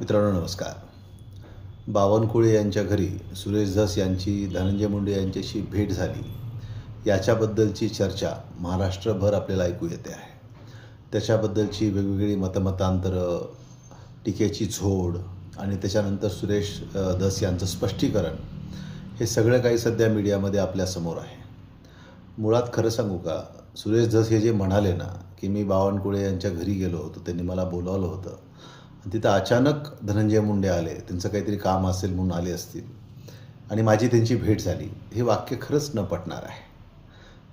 मित्रांनो नमस्कार. बावनकुळे यांच्या घरी सुरेश धस यांची धनंजय मुंडे यांच्याशी भेट झाली. याच्याबद्दलची चर्चा महाराष्ट्रभर आपल्याला ऐकू येते आहे. त्याच्याबद्दलची वेगवेगळी मतमतांतरं टीकेची झोड आणि त्याच्यानंतर सुरेश धस यांचं स्पष्टीकरण हे सगळं काही सध्या मीडियामध्ये आपल्यासमोर आहे. मुळात खरं सांगू का सुरेश धस हे जे म्हणाले ना की मी बावनकुळे यांच्या घरी गेलो होतो त्यांनी मला बोलावलं होतं. तिथं अचानक धनंजय मुंडे आले त्यांचं काहीतरी काम असेल म्हणून आले असतील. आणि माझी त्यांची भेट झाली. हे वाक्य खरंच न पटणार आहे.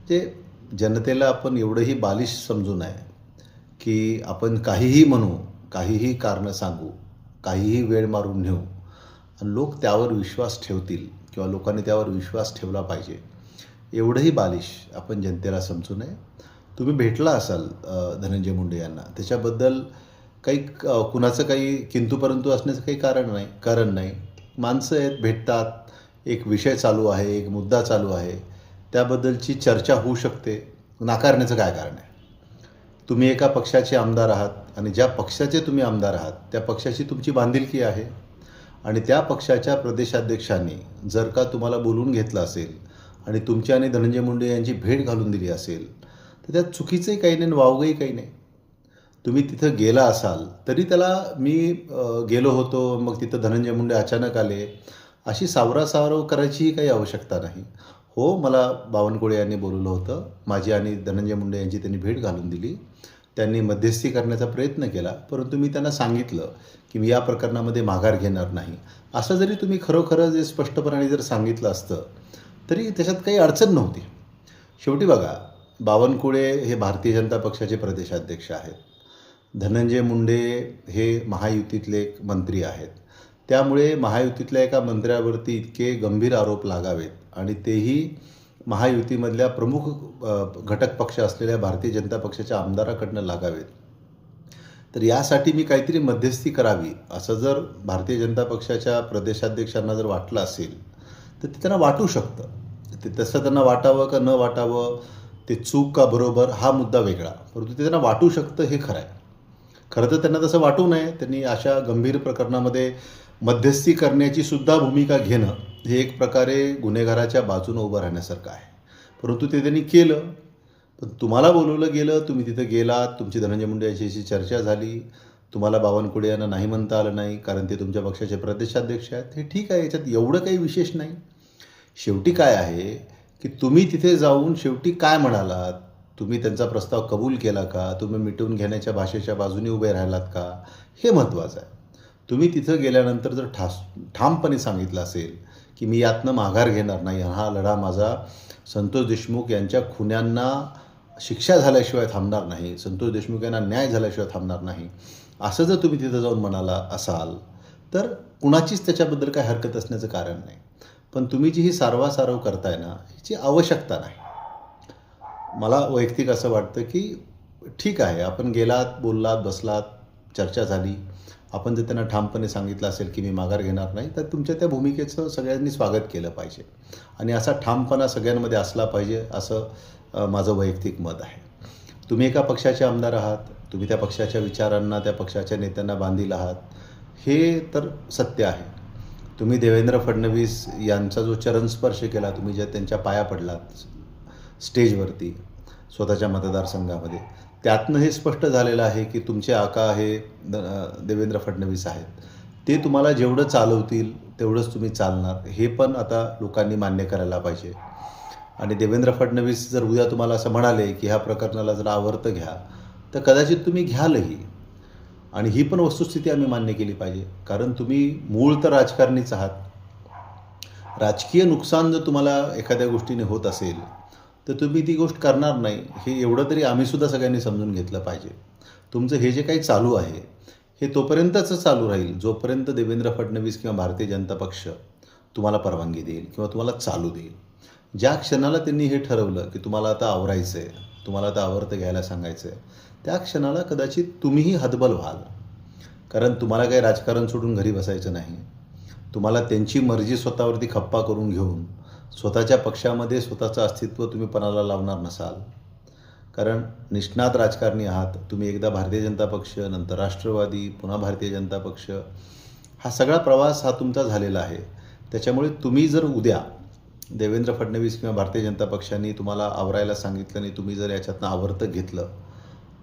जे जनतेला आपण एवढंही बालिश समजू नये की आपण काहीही म्हणू काहीही कारणं सांगू काहीही वेळ मारून नेऊ आणि लोक त्यावर विश्वास ठेवतील किंवा लोकांनी त्यावर विश्वास ठेवला पाहिजे एवढंही बालिश आपण जनतेला समजू नये. तुम्ही भेटला असाल धनंजय मुंडे यांना. त्याच्याबद्दल काही कुणाचं काही किंतू परंतु असण्याचं काही कारण नाही कारण नाही. माणसं आहेत भेटतात. एक विषय चालू आहे एक मुद्दा चालू आहे. त्याबद्दलची चर्चा होऊ शकते. नाकारण्याचं काय कारण आहे? तुम्ही एका पक्षाचे आमदार आहात आणि ज्या पक्षाचे तुम्ही आमदार आहात त्या पक्षाची तुमची बांधिलकी आहे. आणि त्या पक्षाच्या प्रदेशाध्यक्षांनी जर का तुम्हाला बोलून घेतलं असेल आणि तुमची आणि धनंजय मुंडे यांची भेट घालून दिली असेल तर त्यात चुकीचंही काही नाही आणि वावगंही काही नाही. तुम्ही तिथं गेला असाल तरी त्याला मी गेलो होतो मग तिथं धनंजय मुंडे अचानक आले. अशी सावरासावरव करायचीही काही आवश्यकता नाही. हो मला बावनकुळे यांनी बोलवलं होतं. माझी आणि धनंजय मुंडे यांची त्यांनी भेट घालून दिली. त्यांनी मध्यस्थी करण्याचा प्रयत्न केला परंतु मी त्यांना सांगितलं की मी या प्रकरणामध्ये माघार घेणार नाही. असं जरी तुम्ही खरोखरं जे स्पष्टपणाने जर सांगितलं असतं तरी त्याच्यात काही अडचण नव्हती. शेवटी बघा बावनकुळे हे भारतीय जनता पक्षाचे प्रदेशाध्यक्ष आहेत. धनंजय मुंडे हे महायुतीतले एक मंत्री आहेत. त्यामुळे महायुतीतल्या एका मंत्र्यावरती इतके गंभीर आरोप लागावेत आणि तेही महायुतीमधल्या प्रमुख घटक पक्ष असलेल्या भारतीय जनता पक्षाच्या आमदाराकडनं लागावेत. तर यासाठी मी काहीतरी मध्यस्थी करावी असं जर भारतीय जनता पक्षाच्या प्रदेशाध्यक्षांना जर वाटलं असेल तर ते त्यांना वाटू शकतं. ते तसं त्यांना वाटावं का न वाटावं ते चूक का बरोबर हा मुद्दा वेगळा. परंतु ते त्यांना वाटू शकतं हे खरं आहे. खरं तर त्यांना तसं वाटू नये. त्यांनी अशा गंभीर प्रकरणामध्ये मध्यस्थी करण्याची सुद्धा भूमिका घेणं हे एक प्रकारे गुन्हेगाराच्या बाजूनं उभं राहण्यासारखं आहे. परंतु ते त्यांनी केलं. पण तुम्हाला बोलवलं गेलं तुम्ही तिथं गेलात तुमची धनंजय मुंडे यांच्याशी चर्चा झाली. तुम्हाला बावनकुळे यांना नाही म्हणता आलं नाही कारण ते तुमच्या पक्षाचे प्रदेशाध्यक्ष आहेत. हे ठीक आहे याच्यात एवढं काही विशेष नाही. शेवटी काय आहे की तुम्ही तिथे जाऊन शेवटी काय म्हणालात? तुम्ही त्यांचा प्रस्ताव कबूल केला का? तुम्ही मिटवून घेण्याच्या भाषेच्या बाजूने उभे राहिलात का? हे महत्त्वाचं आहे. तुम्ही तिथं गेल्यानंतर जर ठास ठामपणे सांगितलं असेल की मी यातनं माघार घेणार नाही हा लढा माझा संतोष देशमुख यांच्या खुन्यांना शिक्षा झाल्याशिवाय थांबणार नाही संतोष देशमुख यांना न्याय झाल्याशिवाय थांबणार नाही असं जर तुम्ही तिथं जाऊन म्हणाला असाल तर कुणाचीच त्याच्याबद्दल काही हरकत असण्याचं कारण नाही. पण तुम्ही जी ही सारवासारव करताय ना ह्याची आवश्यकता नाही. मला वैयक्तिक असं वाटतं की ठीक आहे आपण गेलात बोललात बसलात चर्चा झाली. आपण जर त्यांना ठामपणे सांगितलं असेल की मी माघार घेणार नाही तर तुमच्या त्या भूमिकेचं सगळ्यांनी स्वागत केलं पाहिजे. आणि असा ठामपणा सगळ्यांमध्ये असला पाहिजे असं माझं वैयक्तिक मत आहे. तुम्ही एका पक्षाचे आमदार आहात तुम्ही त्या पक्षाच्या विचारांना त्या पक्षाच्या नेत्यांना बांधील आहात. हे तर सत्य आहे. तुम्ही देवेंद्र फडणवीस यांचा जो चरणस्पर्श केला तुम्ही ज्या त्यांच्या पाया पडलात स्टेजवरती स्वतःच्या मतदारसंघामध्ये. त्यातनं हे स्पष्ट झालेलं आहे की तुमचे आका हे द देवेंद्र फडणवीस आहेत. ते तुम्हाला जेवढं चालवतील तेवढंच तुम्ही चालणार. हे पण आता लोकांनी मान्य करायला पाहिजे. आणि देवेंद्र फडणवीस जर उद्या तुम्हाला असं म्हणाले की ह्या प्रकरणाला जर आवर्त घ्या तर कदाचित तुम्ही घ्यालही. आणि ही पण वस्तुस्थिती आम्ही मान्य केली पाहिजे. कारण तुम्ही मूळ तर राजकारणीच आहात. राजकीय नुकसान जर तुम्हाला एखाद्या गोष्टीने होत असेल तर तुम्ही ती गोष्ट करणार नाही. हे एवढं तरी आम्हीसुद्धा सगळ्यांनी समजून घेतलं पाहिजे. तुमचं हे जे काही चालू आहे हे तोपर्यंतच चालू राहील जोपर्यंत देवेंद्र फडणवीस किंवा भारतीय जनता पक्ष तुम्हाला परवानगी देईल किंवा तुम्हाला चालू देईल. ज्या क्षणाला त्यांनी हे ठरवलं की तुम्हाला आता आवरायचं आहे तुम्हाला आता आवर्त घ्यायला सांगायचं आहे त्या क्षणाला कदाचित तुम्हीही हतबल व्हाल. कारण तुम्हाला काही राजकारण सोडून घरी बसायचं नाही. तुम्हाला त्यांची मर्जी स्वतःवरती खप्पा करून घेऊन स्वतःच्या पक्षामध्ये स्वतःचं अस्तित्व तुम्ही पणाला लावणार नसाल. कारण निष्णात राजकारणी आहात. तुम्ही एकदा भारतीय जनता पक्ष नंतर राष्ट्रवादी पुन्हा भारतीय जनता पक्ष. हा सगळा प्रवास हा तुमचा झालेला आहे. त्याच्यामुळे तुम्ही जर उद्या देवेंद्र फडणवीस किंवा भारतीय जनता पक्षाने तुम्हाला आवरायला सांगितलं आणि तुम्ही जर याच्यातनं आवर्त घेतलं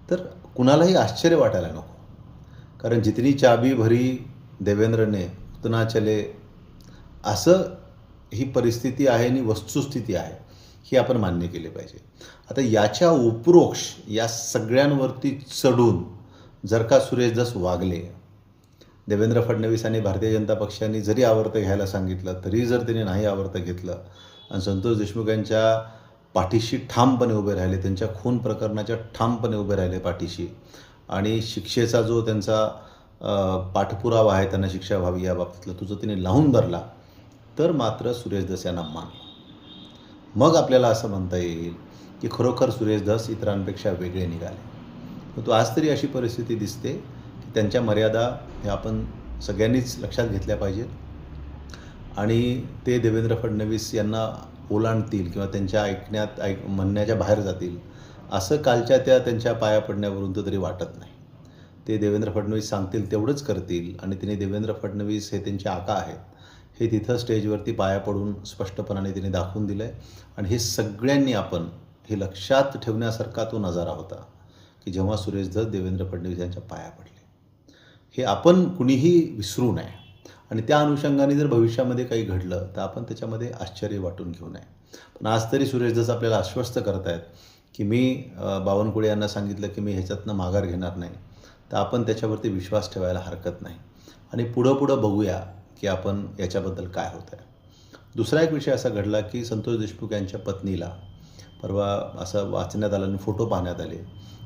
तर कुणालाही आश्चर्य वाटायला नको. कारण जितनी चाबी भरी देवेंद्रने उतना चले असं ही परिस्थिती आहे आणि वस्तुस्थिती आहे ही आपण मान्य केली पाहिजे. आता याच्या उपरोक्ष या सगळ्यांवरती चढून जर का सुरेश दस वागले देवेंद्र फडणवीस आणि भारतीय जनता पक्षाने जरी आवर्त घ्यायला सांगितलं तरी जर त्यांनी नाही आवर्त घेतलं आणि संतोष देशमुख यांच्या पाठीशी ठामपणे उभे राहिले त्यांच्या खून प्रकरणाच्या ठामपणे उभे राहिले पाठीशी आणि शिक्षेचा जो त्यांचा पाठपुरावा आहे त्यांना शिक्षा व्हावी या बाबतीतला तुझं तिने लावून धरला तर मात्र सुरेशदास यांना मान. मग आपल्याला असं म्हणता येईल की खरोखर सुरेशदास इतरांपेक्षा वेगळे निघाले. परंतु आज तरी अशी परिस्थिती दिसते की त्यांच्या मर्यादा हे आपण सगळ्यांनीच लक्षात घेतल्या पाहिजेत. आणि ते देवेंद्र फडणवीस यांना ओलांडतील किंवा त्यांच्या ऐकण्यात ऐक म्हणण्याच्या बाहेर जातील असं कालच्या त्या त्यांच्या पाया पडण्यावरून तर तरी वाटत नाही. ते देवेंद्र फडणवीस सांगतील तेवढंच करतील आणि तिने देवेंद्र फडणवीस हे त्यांचे आका आहेत. हे तिथं स्टेजवरती पाया पडून स्पष्टपणाने तिने दाखवून दिलं आहे आणि हे सगळ्यांनी आपण हे लक्षात ठेवण्यासारखा तो नजारा होता की जेव्हा सुरेश धस देवेंद्र फडणवीस यांच्या पाया पडले. हे आपण कुणीही विसरू नये. आणि त्या अनुषंगाने जर भविष्यामध्ये काही घडलं तर आपण त्याच्यामध्ये आश्चर्य वाटून घेऊ नये. पण आज तरी सुरेश धस आपल्याला आश्वस्त करतायत की मी बावनकुळे यांना सांगितलं की मी ह्याच्यातनं माघार घेणार नाही तर आपण त्याच्यावरती विश्वास ठेवायला हरकत नाही. आणि पुढं पुढं बघूया की आपण याच्याबद्दल काय होतं आहे. दुसरा एक विषय असा घडला की संतोष देशमुख यांच्या पत्नीला परवा असं वाचण्यात आलं आणि फोटो पाहण्यात आले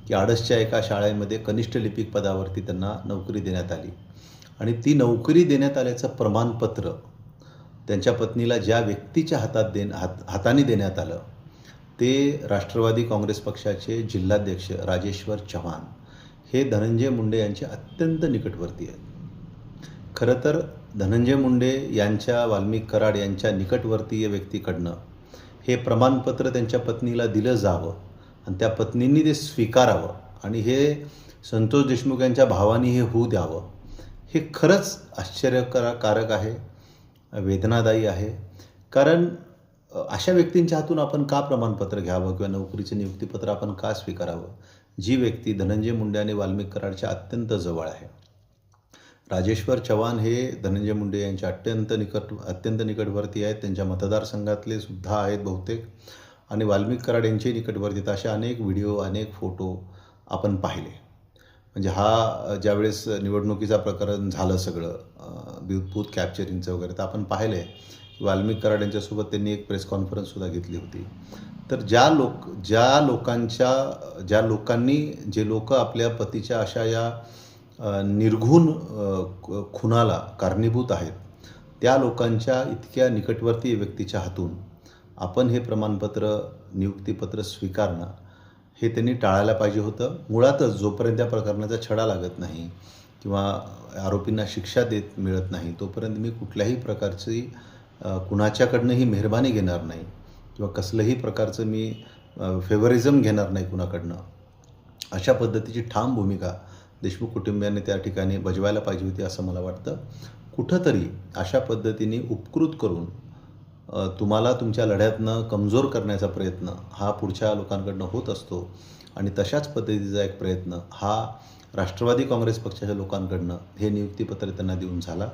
की आडसच्या एका शाळेमध्ये कनिष्ठ लिपिक पदावरती त्यांना नोकरी देण्यात आली. आणि ती नोकरी देण्यात आल्याचं प्रमाणपत्र त्यांच्या पत्नीला ज्या व्यक्तीच्या हातात देण हात हाताने देण्यात आलं ते राष्ट्रवादी काँग्रेस पक्षाचे जिल्हाध्यक्ष राजेश्वर चव्हाण हे धनंजय मुंडे यांचे अत्यंत निकटवर्ती आहेत. खरं तर धनंजय मुंडे यांच्या वाल्मिक कराड यांच्या निकटवर्तीय व्यक्तीकडनं हे प्रमाणपत्र त्यांच्या पत्नीला दिलं जावं आणि त्या पत्नींनी ते स्वीकारावं आणि हे संतोष देशमुख यांच्या भावानी हे होऊ द्यावं. हे खरंच आश्चर्यकारक आहे वेदनादायी आहे. कारण अशा व्यक्तींच्या हातून आपण का प्रमाणपत्र घ्यावं किंवा नोकरीचं नियुक्तीपत्र आपण का स्वीकारावं? जी व्यक्ती धनंजय मुंडे आणि वाल्मिक कराडच्या अत्यंत जवळ आहे. राजेश्वर चव्हाण हे धनंजय मुंडे यांच्या अत्यंत निकट अत्यंत निकटवर्ती आहेत. त्यांच्या मतदारसंघातले सुद्धा आहेत बहुतेक. आणि वाल्मिक कराड यांचे निकटवर्ती आहेत. असे अनेक व्हिडिओ अनेक फोटो आपण पाहिले. म्हणजे हा ज्यावेळेस निवडणुकीचा प्रकरण झालं सगळं अ, बूथ कॅप्चरिंगचं वगैरे तर आपण पाहिलं आहे की वाल्मिक कराड यांच्यासोबत त्यांनी एक प्रेस कॉन्फरन्ससुद्धा घेतली होती. तर ज्या लोक ज्या लोकांच्या ज्या लोकांनी जे लोक आपल्या पतीच्या अशा या निर्घुण खुनाला कारणीभूत आहेत. त्या लोकांच्या इतक्या निकटवर्ती व्यक्तीच्या हातून आपण हे प्रमाणपत्र नियुक्तीपत्र स्वीकारणं हे त्यांनी टाळायला पाहिजे होतं. मुळातच जोपर्यंत त्या प्रकरणाचा छडा लागत नाही किंवा आरोपींना शिक्षा देत मिळत नाही तोपर्यंत मी कुठल्याही प्रकारची कुणाच्याकडनंही मेहरबानी घेणार नाही किंवा कसलंही प्रकारचं मी फेवरिझम घेणार नाही कुणाकडनं. अशा पद्धतीची ठाम भूमिका देशमुख कुटुंबियांनी त्या ठिकाणी बजवायला पाहिजे होती असं मला वाटतं. कुठंतरी अशा पद्धतीने उपकृत करून तुम्हाला तुमच्या लढ्यातनं कमजोर करण्याचा प्रयत्न हा पुढच्या लोकांकडनं होत असतो आणि तशाच पद्धतीचा एक प्रयत्न हा राष्ट्रवादी काँग्रेस पक्षाच्या लोकांकडनं हे नियुक्तीपत्र त्यांना देऊन झाला.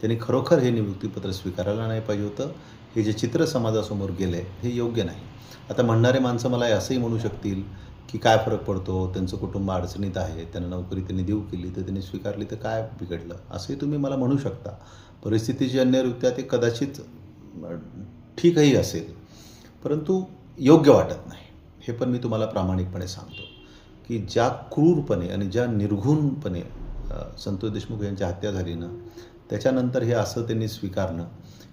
त्यांनी खरोखर हे नियुक्तीपत्र स्वीकारायला नाही पाहिजे होतं. हे जे चित्र समाजासमोर गेलं आहे हे योग्य नाही. आता म्हणणारे माणसं मला असंही म्हणू शकतील की काय फरक पडतो त्यांचं कुटुंब अडचणीत आहे त्यांना नोकरी त्यांनी देऊ केली तर त्यांनी स्वीकारली तर काय बिघडलं? असंही तुम्ही मला म्हणू शकता. परिस्थितीची अन्यरित्या ते कदाचित ठीकही असेल. परंतु योग्य वाटत नाही. हे पण मी तुम्हाला प्रामाणिकपणे सांगतो की ज्या क्रूरपणे आणि ज्या निर्घुणपणे संतोष देशमुख यांची हत्या झाली ना त्याच्यानंतर हे असं त्यांनी स्वीकारणं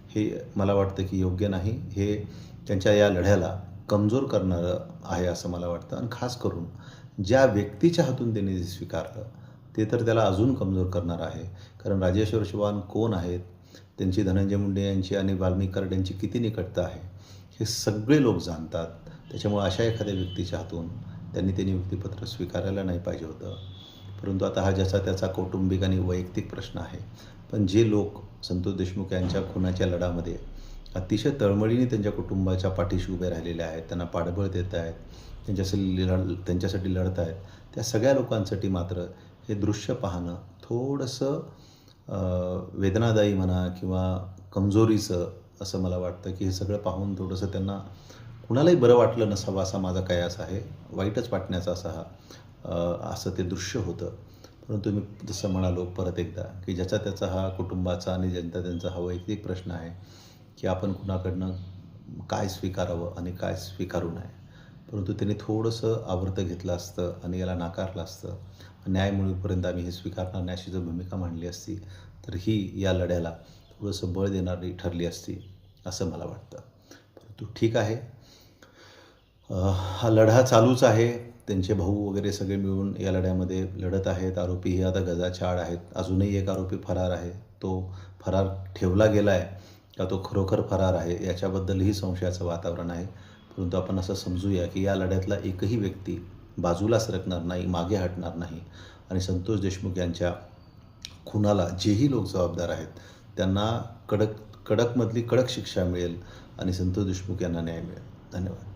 हे मला वाटतं की योग्य नाही. हे त्यांच्या या लढ्याला कमजोर करणारं आहे असं मला वाटतं. आणि खास करून ज्या व्यक्तीच्या हातून त्यांनी स्वीकारलं ते तर त्याला अजून कमजोर करणार आहे. कारण राजेश्वर चव्हाण कोण आहेत? त्यांची धनंजय मुंडे यांची आणि वाल्मिक कराड यांची किती निकटता आहे? हे सगळे लोक जाणतात. त्याच्यामुळे अशा एखाद्या व्यक्तीच्या हातून त्यांनी ते नियुक्तीपत्र स्वीकारायला नाही पाहिजे होतं. परंतु आता हा ज्याचा त्याचा कौटुंबिक आणि वैयक्तिक प्रश्न आहे. पण जे लोक संतोष देशमुख यांच्या खुनाच्या लढामध्ये अतिशय तळमळीने त्यांच्या कुटुंबाच्या पाठीशी उभे राहिलेले आहेत त्यांना पाठबळ देत आहेत त्यांच्यासाठी लढ त्यांच्यासाठी लढत आहेत. त्या सगळ्या लोकांसाठी मात्र हे दृश्य पाहणं थोडंसं वेदनादायी म्हणा किंवा कमजोरीचं असं मला वाटतं की हे सगळं पाहून थोडंसं त्यांना कुणालाही बरं वाटलं नसावं असा माझा कयास आहे वाईटच वाटण्याचा असा हा असं ते दृश्य होतं. परंतु मी जसं म्हणालो परत एकदा की ज्याचा त्याचा हा कुटुंबाचा आणि ज्यांचा त्यांचा हा वैयक्तिक प्रश्न आहे की आपण कुणाकडनं काय स्वीकारावं आणि काय स्वीकारू नये. परंतु त्यांनी थोडंसं आवर्त घेतलं असतं आणि याला नाकारलं असतं. न्याय मिळूपर्यंत आम्ही हे स्वीकारणार नाही अशी जर भूमिका मांडली असती तर ही या लढ्याला थोडंसं बळ देणारी ठरली असती असं मला वाटतं. परंतु ठीक आहे. हा लढा चालूच आहे. त्यांचे भाऊ वगैरे सगळे मिळून या लढ्यामध्ये लढत आहेत. आरोपी हे आता गजाच्या आड आहेत. अजूनही एक आरोपी फरार आहे. तो फरार ठेवला गेला आहे का तो खरोखर फरार आहे याच्याबद्दलही संशयाचं वातावरण आहे. परंतु आपण असं समजूया की या लढ्यातला एकही व्यक्ती बाजूला सरकणार नाही मागे हटणार नाही. आणि संतोष देशमुख यांच्या खुनाला जेही लोक जबाबदार आहेत त्यांना कडक कडकमधली कडक शिक्षा मिळेल आणि संतोष देशमुख यांना न्याय मिळेल. धन्यवाद.